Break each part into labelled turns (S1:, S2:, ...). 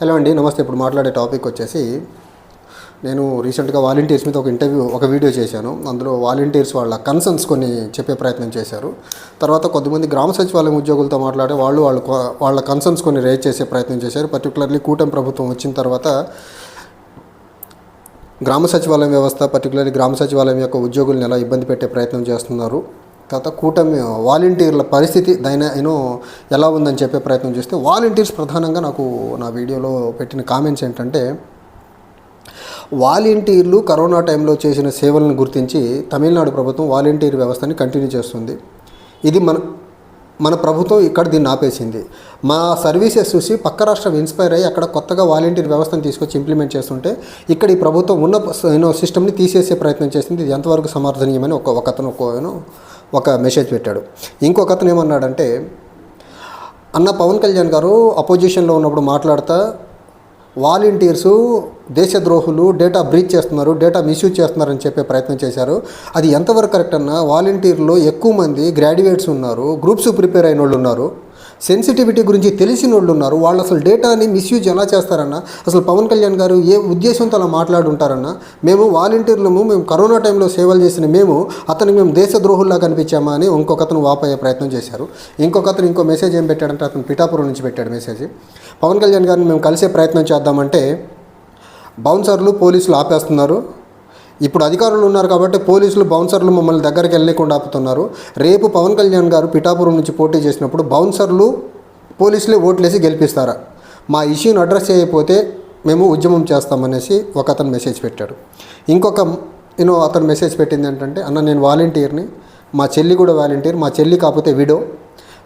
S1: Hello అండి నమస్తే. ఇప్పుడు మాట్లాడే టాపిక్ వచ్చేసి నేను రీసెంట్గా వాలంటీర్స్ మీద ఒక ఇంటర్వ్యూ ఒక వీడియో చేశాను. అందులో వాలంటీర్స్ వాళ్ళ కన్సర్న్స్ కొన్ని చెప్పే ప్రయత్నం చేశారు. తర్వాత కొంతమంది గ్రామ సచివాలయం ఉద్యోగులతో మాట్లాడే వాళ్ళు వాళ్ళు వాళ్ళ కన్సర్న్స్ కొన్ని రేజ్ చేసే ప్రయత్నం చేశారు. పర్టికులర్లీ కూటమి ప్రభుత్వం వచ్చిన తర్వాత గ్రామ సచివాలయం వ్యవస్థ పర్టికులర్లీ గ్రామ సచివాలయం యొక్క ఉద్యోగులను ఎలా ఇబ్బంది పెట్టే ప్రయత్నం చేస్తున్నారు. తర్వాత కూటమి వాలంటీర్ల పరిస్థితి దైన యూనో ఎలా ఉందని చెప్పే ప్రయత్నం చేస్తే వాలంటీర్స్ ప్రధానంగా నాకు నా వీడియోలో పెట్టిన కామెంట్స్ ఏంటంటే వాలంటీర్లు కరోనా టైంలో చేసిన సేవలను గుర్తించి తమిళనాడు ప్రభుత్వం వాలంటీర్ వ్యవస్థని కంటిన్యూ చేస్తుంది. ఇది మన మన ప్రభుత్వం ఇక్కడ దీన్ని ఆపేసింది. మా సర్వీసెస్ చూసి పక్క రాష్ట్రం ఇన్స్పైర్ అయ్యి అక్కడ కొత్తగా వాలంటీర్ వ్యవస్థను తీసుకొచ్చి ఇంప్లిమెంట్ చేస్తుంటే ఇక్కడ ఈ ప్రభుత్వం ఉన్న యూనో సిస్టమ్ని తీసేసే ప్రయత్నం చేసింది. ఇది ఎంతవరకు సమర్థనీయమని ఒక ఒక అతను ఒక యూనో ఒక మెసేజ్ పెట్టాడు. ఇంకొక అతను ఏమన్నాడంటే అన్న పవన్ కళ్యాణ్ గారు అపోజిషన్లో ఉన్నప్పుడు మాట్లాడతా వాలంటీర్సు దేశద్రోహులు డేటా బ్రీచ్ చేస్తున్నారు డేటా మిస్యూజ్ చేస్తున్నారని చెప్పే ప్రయత్నం చేశారు. అది ఎంతవరకు కరెక్ట్ అన్న వాలంటీర్లో ఎక్కువ మంది గ్రాడ్యుయేట్స్ ఉన్నారు గ్రూప్స్ ప్రిపేర్ అయిన వాళ్ళు ఉన్నారు. సెన్సిటివిటీ గురించి తెలిసిన వాళ్ళు ఉన్నారు. వాళ్ళు అసలు డేటాని మిస్యూజ్ ఎలా చేస్తారన్న అసలు పవన్ కళ్యాణ్ గారు ఏ ఉద్దేశంతో అలా మాట్లాడుంటారన్న మేము వాలంటీర్లము మేము కరోనా టైంలో సేవలు చేసిన మేము అతనికి మేము దేశద్రోహుల్లా కనిపించామా అని ఇంకొక అతను వాపయ్యే ప్రయత్నం చేశారు. ఇంకొక అతను ఇంకో మెసేజ్ ఏం పెట్టాడంటే అతను పిఠాపురం నుంచి పెట్టాడు మెసేజ్ పవన్ కళ్యాణ్ గారిని మేము కలిసే ప్రయత్నం చేద్దామంటే బౌన్సర్లు పోలీసులు ఆపేస్తున్నారు. ఇప్పుడు అధికారులు ఉన్నారు కాబట్టి పోలీసులు బౌన్సర్లు మమ్మల్ని దగ్గరికి వెళ్ళకుండా ఆపుతున్నారు. రేపు పవన్ కళ్యాణ్ గారు పిఠాపురం నుంచి పోటీ చేసినప్పుడు బౌన్సర్లు పోలీసులే ఓట్లేసి గెలిపిస్తారా? మా ఇష్యూని అడ్రస్ చేయకపోతే మేము ఉద్యమం చేస్తామనేసి ఒక అతను మెసేజ్ పెట్టాడు. ఇంకొక యూనో అతను మెసేజ్ పెట్టింది ఏంటంటే అన్న నేను వాలంటీర్ని. మా చెల్లి కూడా వాలంటీర్. మా చెల్లి కాకపోతే విడో.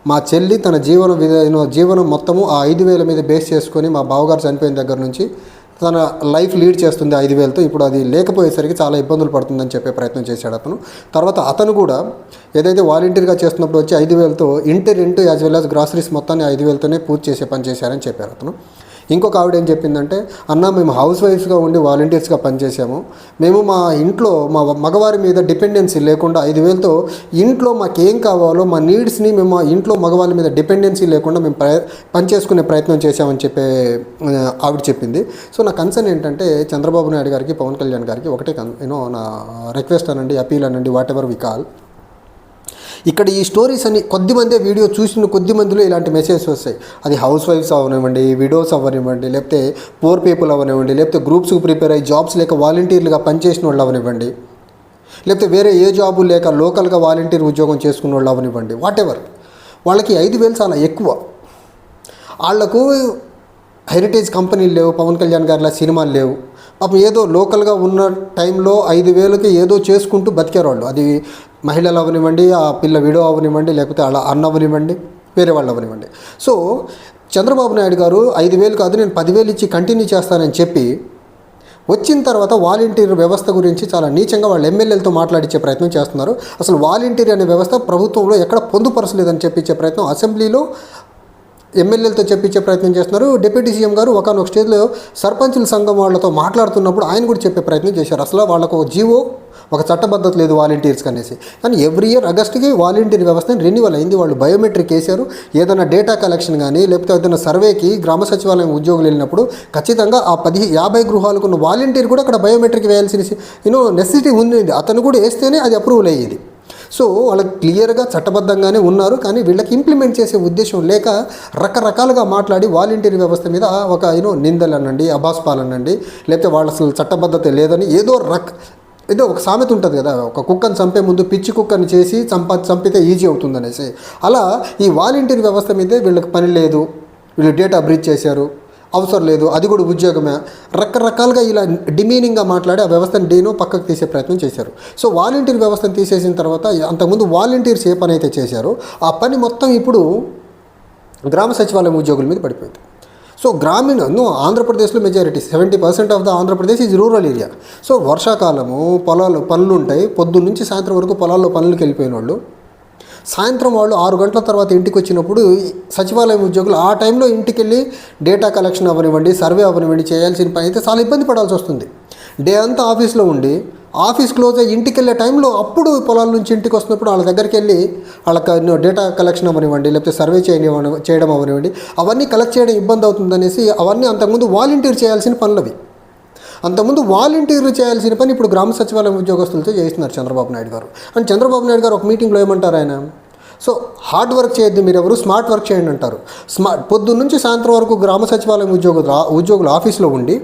S1: మా చెల్లి తన జీవన విధ- జీవనం మొత్తము ఆ ఐదు వేల మీద బేస్ చేసుకొని మా బావగారు చనిపోయిన దగ్గర నుంచి తన లైఫ్ లీడ్ చేస్తుంది ఐదు వేలతో ఇప్పుడు అది లేకపోయేసరికి చాలా ఇబ్బందులు పడుతుందని చెప్పే ప్రయత్నం చేశాడు అతను. తర్వాత అతను కూడా ఏదైతే వాలంటీర్గా చేస్తున్నప్పుడు వచ్చి ఐదు వేలతో ఇంటి rent as well as groceries మొత్తాన్ని ఐదు వేలతోనే పూర్తి చేసే పని చేశారని చెప్పారు అతను. ఇంకొక ఆవిడ ఏం చెప్పిందంటే అన్న మేము హౌస్ వైఫ్గా ఉండి వాలంటీర్స్గా పనిచేసాము మేము మా ఇంట్లో మా మగవారి మీద డిపెండెన్సీ లేకుండా ఐదు వేలతో ఇంట్లో మాకేం కావాలో మా నీడ్స్ని మేము మా ఇంట్లో మగవాళ్ళ మీద డిపెండెన్సీ లేకుండా మేము ప్రయ పనిచేసుకునే ప్రయత్నం చేశామని చెప్పే ఆవిడ చెప్పింది. సో నా కన్సర్న్ ఏంటంటే చంద్రబాబు నాయుడు గారికి పవన్ కళ్యాణ్ గారికి ఒకటే కన్ యూనో నా రిక్వెస్ట్ అనండి అపీల్ అనండి వాట్ ఎవర్ వి కాల్ ఇక్కడ ఈ స్టోరీస్ అని కొద్ది మందే వీడియో చూసిన కొద్ది మందిలో ఇలాంటి మెసేజెస్ వస్తాయి. అది హౌస్ వైఫ్స్ అవనివ్వండి విడోస్ అవనివ్వండి లేకపోతే పూర్ పీపుల్ అవనివ్వండి లేకపోతే గ్రూప్స్కి ప్రిపేర్ అయ్యి జాబ్స్ లేక వాలంటీర్లుగా పనిచేసిన వాళ్ళు అవనివ్వండి. లేకపోతే వేరే ఏ జాబు లేక లోకల్గా వాలంటీర్ ఉద్యోగం చేసుకున్న వాళ్ళు అవనివ్వండి. వాట్ ఎవర్ వాళ్ళకి ఐదు వేలు చాలా ఎక్కువ. వాళ్ళకు హెరిటేజ్ కంపెనీలు లేవు పవన్ కళ్యాణ్ గారిలా సినిమాలు లేవు. పాపం ఏదో లోకల్గా ఉన్న టైంలో ఐదు వేలకి ఏదో చేసుకుంటూ బతికేవాళ్ళు. అది మహిళలు అవనివ్వండి ఆ పిల్ల విడో అవనివ్వండి లేకపోతే అలా అన్న అవనివ్వండి వేరే వాళ్ళు అవనివ్వండి. సో చంద్రబాబు నాయుడు గారు ఐదు వేలు కాదు నేను పదివేలు ఇచ్చి కంటిన్యూ చేస్తానని చెప్పి వచ్చిన తర్వాత వాలంటీర్ వ్యవస్థ గురించి చాలా నీచంగా వాళ్ళు ఎమ్మెల్యేలతో మాట్లాడించే ప్రయత్నం చేస్తున్నారు. అసలు వాలంటీర్ అనే వ్యవస్థ ప్రభుత్వంలో ఎక్కడ పొందుపరచలేదని చెప్పించే ప్రయత్నం అసెంబ్లీలో ఎమ్మెల్యేలతో చెప్పించే ప్రయత్నం చేస్తున్నారు. డిప్యూటీ సీఎం గారు ఒకనొక స్టేజ్లో సర్పంచుల సంఘం వాళ్ళతో మాట్లాడుతున్నప్పుడు ఆయన కూడా చెప్పే ప్రయత్నం చేశారు. అసలు వాళ్ళకు ఒక జీవో ఒక చట్టబద్ధత లేదు వాలంటీర్స్కి అనేసి కానీ ఎవ్రీ ఇయర్ ఆగస్ట్కి వాలంటీర్ వ్యవస్థ రెన్యువల్ అయింది. వాళ్ళు బయోమెట్రిక్ వేశారు. ఏదైనా డేటా కలెక్షన్ కానీ లేకపోతే ఏదైనా సర్వేకి గ్రామ సచివాలయం ఉద్యోగులు వెళ్ళినప్పుడు ఖచ్చితంగా ఆ పది యాభై గృహాలకు ఉన్న వాలంటీర్ కూడా అక్కడ బయోమెట్రిక్ వేయాల్సిన యూనో నెసెసిటీ ఉంది అతను కూడా వేస్తేనే అది అప్రూవల్ అయ్యేది. సో వాళ్ళకి క్లియర్గా చట్టబద్ధంగానే ఉన్నారు. కానీ వీళ్ళకి ఇంప్లిమెంట్ చేసే ఉద్దేశం లేక రకరకాలుగా మాట్లాడి వాలంటీర్ వ్యవస్థ మీద ఒక యూనో నిందలు అనండి అభాస్పాలు అనండి లేకపోతే వాళ్ళ అసలు చట్టబద్ధత లేదని ఏదో రక్ ఏదో ఒక సామెత ఉంటుంది కదా ఒక కుక్కని చంపే ముందు పిచ్చి కుక్కని చేసి చంప చంపితే ఈజీ అవుతుంది అనేసి అలా ఈ వాలంటీర్ వ్యవస్థ మీదే వీళ్ళకి పని లేదు వీళ్ళు డేటా బ్రీచ్ చేశారు అవసరం లేదు అది కూడా ఉద్యోగమే. రకరకాలుగా ఇలా డిమీనింగ్గా మాట్లాడి ఆ వ్యవస్థను డీను పక్కకు తీసే ప్రయత్నం చేశారు. సో వాలంటీర్ వ్యవస్థను తీసేసిన తర్వాత అంతకుముందు వాలంటీర్స్ ఏ పని అయితే చేశారో ఆ పని మొత్తం ఇప్పుడు గ్రామ సచివాలయం ఉద్యోగుల మీద పడిపోయింది. సో గ్రామీణ నో ఆంధ్రప్రదేశ్లో majority seventy percent of the Andhra Pradesh is rural area so వర్షాకాలము పొలాలు పనులు ఉంటాయి. పొద్దున్న నుంచి సాయంత్రం వరకు పొలాల్లో పనులకు వెళ్ళిపోయిన వాళ్ళు. సాయంత్రం వాళ్ళు ఆరు గంటల తర్వాత ఇంటికి వచ్చినప్పుడు సచివాలయం ఉద్యోగులు ఆ టైంలో ఇంటికి వెళ్ళి డేటా కలెక్షన్ అవనివ్వండి సర్వే అవనివ్వండి చేయాల్సిన పని అయితే చాలా ఇబ్బంది పడాల్సి వస్తుంది. డే అంతా ఆఫీస్లో ఉండి ఆఫీస్ క్లోజ్ అయ్యి ఇంటికి వెళ్ళే టైంలో అప్పుడు పొలాల నుంచి ఇంటికి వస్తున్నప్పుడు వాళ్ళ దగ్గరికి వెళ్ళి వాళ్ళకి డేటా కలెక్షన్ అవనివ్వండి లేకపోతే సర్వే చేయనివ్వండి చేయడం అవనివ్వండి అవన్నీ కలెక్ట్ చేయడం ఇబ్బంది అవుతుందనేసి అవన్నీ అంతకుముందు వాలంటీర్ చేయాల్సిన పనులవి. అంతకుముందు వాలంటీర్లు చేయాల్సిన పని ఇప్పుడు గ్రామ సచివాలయం ఉద్యోగస్తులతో చేస్తున్నారు చంద్రబాబు నాయుడు గారు. అండ్ చంద్రబాబు నాయుడు గారు ఒక మీటింగ్లో ఏమంటారు ఆయన? సో హార్డ్ వర్క్ చేయొద్దు మీరు ఎవరు స్మార్ట్ వర్క్ చేయండి అంటారు. స్మార్ట్ పొద్దున్న నుంచి సాయంత్రం వరకు గ్రామ సచివాలయం ఉద్యోగులు ఉద్యోగులు ఆఫీస్లో ఉండి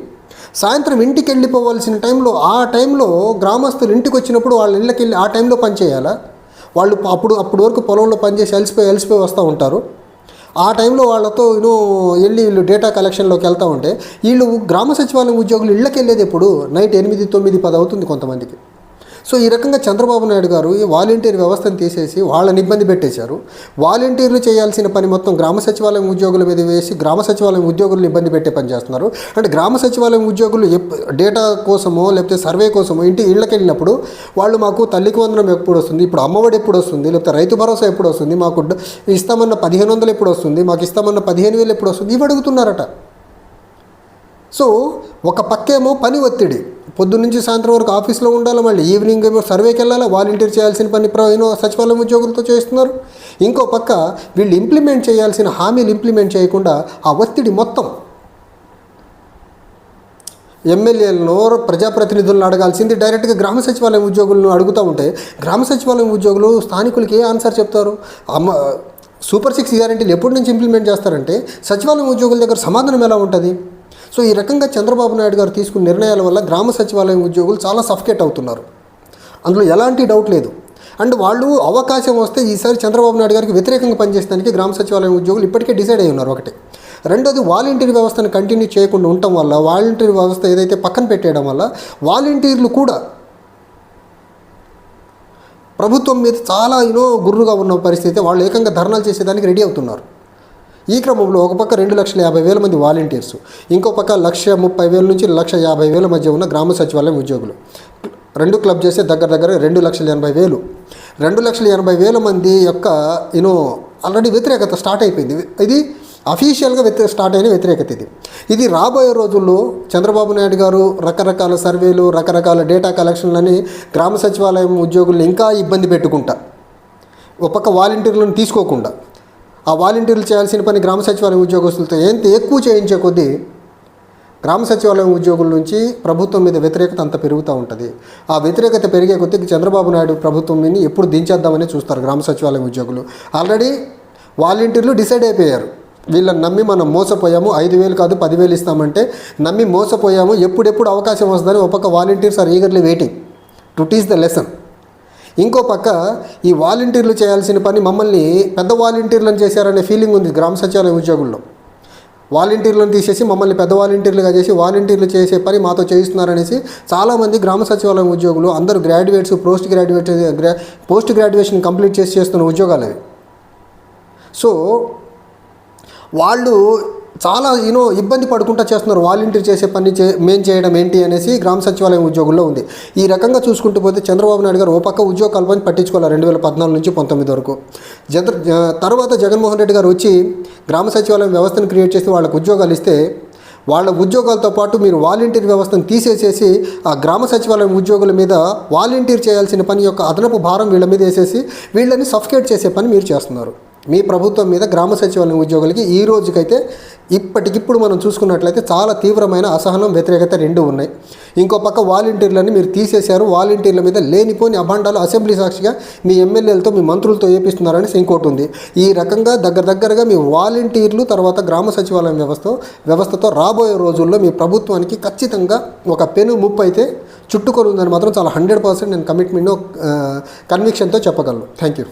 S1: సాయంత్రం ఇంటికి వెళ్ళిపోవాల్సిన టైంలో ఆ టైంలో గ్రామస్తులు ఇంటికి వచ్చినప్పుడు వాళ్ళ ఇళ్ళకి వెళ్ళి ఆ టైంలో పనిచేయాలా వాళ్ళు అప్పుడు అప్పటి వరకు పొలంలో పనిచేసి అలసిపోయి అలసిపోయి వస్తూ ఉంటారు. ఆ టైంలో వాళ్ళతో యూనో వెళ్ళి వీళ్ళు డేటా కలెక్షన్లోకి వెళ్తూ ఉంటే వీళ్ళు గ్రామ సచివాలయం ఉద్యోగులు ఇళ్ళకి వెళ్ళేది ఎప్పుడు నైట్ ఎనిమిది తొమ్మిది పది అవుతుంది కొంతమందికి. సో ఈ రకంగా చంద్రబాబు నాయుడు గారు ఈ వాలంటీర్ వ్యవస్థను తీసేసి వాళ్ళని ఇబ్బంది పెట్టేశారు. వాలంటీర్లు చేయాల్సిన పని మొత్తం గ్రామ సచివాలయం ఉద్యోగుల మీద వేసి గ్రామ సచివాలయం ఉద్యోగులను ఇబ్బంది పెట్టే పని చేస్తున్నారు. అంటే గ్రామ సచివాలయం ఉద్యోగులు డేటా కోసమో లేకపోతే సర్వే కోసమో ఇంటి ఇళ్ళకి వెళ్ళినప్పుడు వాళ్ళు మాకు తల్లికి వందనం ఎప్పుడు వస్తుంది? ఇప్పుడు అమ్మఒడి ఎప్పుడు వస్తుంది? లేకపోతే రైతు భరోసా ఎప్పుడు వస్తుంది? మాకు ఇస్తామన్న పదిహేను వందలు ఎప్పుడు వస్తుంది? మాకు ఇస్తామన్న పదిహేను వేలు ఎప్పుడు వస్తుంది? ఇవి అడుగుతున్నారట. సో ఒక పక్కేమో పని ఒత్తిడి. పొద్దు నుంచి సాయంత్రం వరకు ఆఫీస్లో ఉండాలి మళ్ళీ ఈవినింగ్ ఏమో సర్వేకి వెళ్ళాలి వాలంటీర్ చేయాల్సిన పని ప్ర- ఏమో సచివాలయం ఉద్యోగులతో చేస్తున్నారు ఇంకో పక్క వీళ్ళు ఇంప్లిమెంట్ చేయాల్సిన హామీలు ఇంప్లిమెంట్ చేయకుండా ఆ ఒత్తిడి మొత్తం ఎమ్మెల్యేలను ప్రజాప్రతినిధులను అడగాల్సింది డైరెక్ట్గా గ్రామ సచివాలయం ఉద్యోగులను అడుగుతూ ఉంటే గ్రామ సచివాలయం ఉద్యోగులు స్థానికులకి ఏ ఆన్సర్ చెప్తారు? అమ్మ సూపర్ సిక్స్ గ్యారంటీలు ఎప్పటి నుంచి ఇంప్లిమెంట్ చేస్తారంటే సచివాలయం ఉద్యోగుల దగ్గర సమాధానం ఎలా ఉంటుంది? సో ఈ రకంగా చంద్రబాబు నాయుడు గారు తీసుకున్న నిర్ణయాల వల్ల గ్రామ సచివాలయం ఉద్యోగులు చాలా సఫికేట్ అవుతున్నారు. అందులో ఎలాంటి డౌట్ లేదు. అండ్ వాళ్ళు అవకాశం వస్తే ఈసారి చంద్రబాబు నాయుడు గారికి వ్యతిరేకంగా పనిచేయడానికి గ్రామ సచివాలయం ఉద్యోగులు ఇప్పటికే డిసైడ్ అయి ఉన్నారు ఒకటి. రెండోది వాలంటీర్ వ్యవస్థను కంటిన్యూ చేయకుండా ఉండటం వల్ల వాలంటీర్ వ్యవస్థ ఏదైతే పక్కన పెట్టేయడం వల్ల వాలంటీర్లు కూడా ప్రభుత్వం మీద చాలా యూనో గుర్రుగా ఉన్న పరిస్థితి వాళ్ళు ఏకంగా ధర్నాలు చేసేదానికి రెడీ అవుతున్నారు. ఈ క్రమంలో ఒక పక్క రెండు లక్షల యాభై వేల మంది వాలంటీర్స్ ఇంకో పక్క లక్ష ముప్పై వేల నుంచి లక్ష యాభై వేల మధ్య ఉన్న గ్రామ సచివాలయం ఉద్యోగులు. రెండు క్లబ్ చేస్తే దగ్గర దగ్గర రెండు లక్షల ఎనభై వేలు. రెండు లక్షల ఎనభై వేల మంది యొక్క యూనో ఆల్రెడీ వ్యతిరేకత స్టార్ట్ అయిపోయింది. ఇది అఫీషియల్గా వ్యతిరేక స్టార్ట్ అయిన వ్యతిరేకత ఇది. ఇది రాబోయే రోజుల్లో చంద్రబాబు నాయుడు గారు రకరకాల సర్వేలు రకరకాల డేటా కలెక్షన్లని గ్రామ సచివాలయం ఉద్యోగులను ఇంకా ఇబ్బంది పెట్టుకుంటా. ఒక పక్క వాలంటీర్లను తీసుకోకుండా. ఆ వాలంటీర్లు చేయాల్సిన పని గ్రామ సచివాలయం ఉద్యోగస్తులతో ఎంత ఎక్కువ చేయించే కొద్దీ గ్రామ సచివాలయం ఉద్యోగుల నుంచి ప్రభుత్వం మీద వ్యతిరేకత అంత పెరుగుతూ ఉంటుంది. ఆ వ్యతిరేకత పెరిగే కొద్దీ చంద్రబాబు నాయుడు ప్రభుత్వం మీద ఎప్పుడు దించేద్దామని చూస్తారు గ్రామ సచివాలయం ఉద్యోగులు. ఆల్రెడీ వాలంటీర్లు డిసైడ్ అయిపోయారు. వీళ్ళని నమ్మి మనం మోసపోయాము ఐదు వేలు కాదు పదివేలు ఇస్తామంటే నమ్మి మోసపోయాము ఎప్పుడెప్పుడు అవకాశం వస్తుందని ఒక్కొక్క volunteers are eagerly waiting to teach the lesson. ఇంకో పక్క ఈ వాలంటీర్లు చేయాల్సిన పని మమ్మల్ని పెద్ద వాలంటీర్లను చేశారనే ఫీలింగ్ ఉంది గ్రామ సచివాలయం ఉద్యోగుల్లో. వాలంటీర్లను తీసేసి మమ్మల్ని పెద్ద వాలంటీర్లుగా చేసి వాలంటీర్లు చేసే పని మాతో చేయిస్తున్నారనేసి చాలామంది గ్రామ సచివాలయం ఉద్యోగులు అందరూ గ్రాడ్యుయేట్స్ పోస్ట్ గ్రాడ్యుయేట్ గ్రా పోస్ట్ గ్రాడ్యుయేషన్ కంప్లీట్ చేసి చేస్తున్న ఉద్యోగాలు అవి. సో వాళ్ళు చాలా యూనో ఇబ్బంది పడుకుంటా చేస్తున్నారు. వాలంటీర్ చేసే పని చే మేం చేయడం ఏంటి అనేసి గ్రామ సచివాలయం ఉద్యోగుల్లో ఉంది. ఈ రకంగా చూసుకుంటూ పోతే చంద్రబాబు నాయుడు గారు ఓ పక్క ఉద్యోగ కల్పన పట్టించుకోవాలి రెండు వేల పద్నాలుగు నుంచి పంతొమ్మిది వరకు? జంత్ర తర్వాత జగన్మోహన్ రెడ్డి గారు వచ్చి గ్రామ సచివాలయం వ్యవస్థను క్రియేట్ చేసి వాళ్ళకు ఉద్యోగాలు ఇస్తే వాళ్ళ ఉద్యోగాలతో పాటు మీరు వాలంటీర్ వ్యవస్థను తీసేసేసి ఆ గ్రామ సచివాలయం ఉద్యోగుల మీద వాలంటీర్ చేయాల్సిన పని యొక్క అదనపు భారం వీళ్ళ మీద వేసేసి వీళ్ళని సఫికేట్ చేసే పని మీరు చేస్తున్నారు. మీ ప్రభుత్వం మీద గ్రామ సచివాలయం ఉద్యోగులకి ఈ రోజుకైతే ఇప్పటికిప్పుడు మనం చూసుకున్నట్లయితే చాలా తీవ్రమైన అసహనం వ్యతిరేకత రెండు ఉన్నాయి. ఇంకో పక్క వాలంటీర్లని మీరు తీసేశారు. వాలంటీర్ల మీద లేనిపోని అభాండాలు అసెంబ్లీ సాక్షిగా మీ ఎమ్మెల్యేలతో మీ మంత్రులతో ఏపిస్తున్నారని ఇంకోటి ఉంది. ఈ రకంగా దగ్గర దగ్గరగా మీ వాలంటీర్లు తర్వాత గ్రామ సచివాలయం వ్యవస్థ వ్యవస్థతో రాబోయే రోజుల్లో మీ ప్రభుత్వానికి ఖచ్చితంగా ఒక పెను ముప్పు అయితే చుట్టుకొని ఉందని మాత్రం చాలా హండ్రెడ్ పర్సెంట్ నేను కమిట్మెంట్ కన్విక్షన్తో చెప్పగలను. Thank you.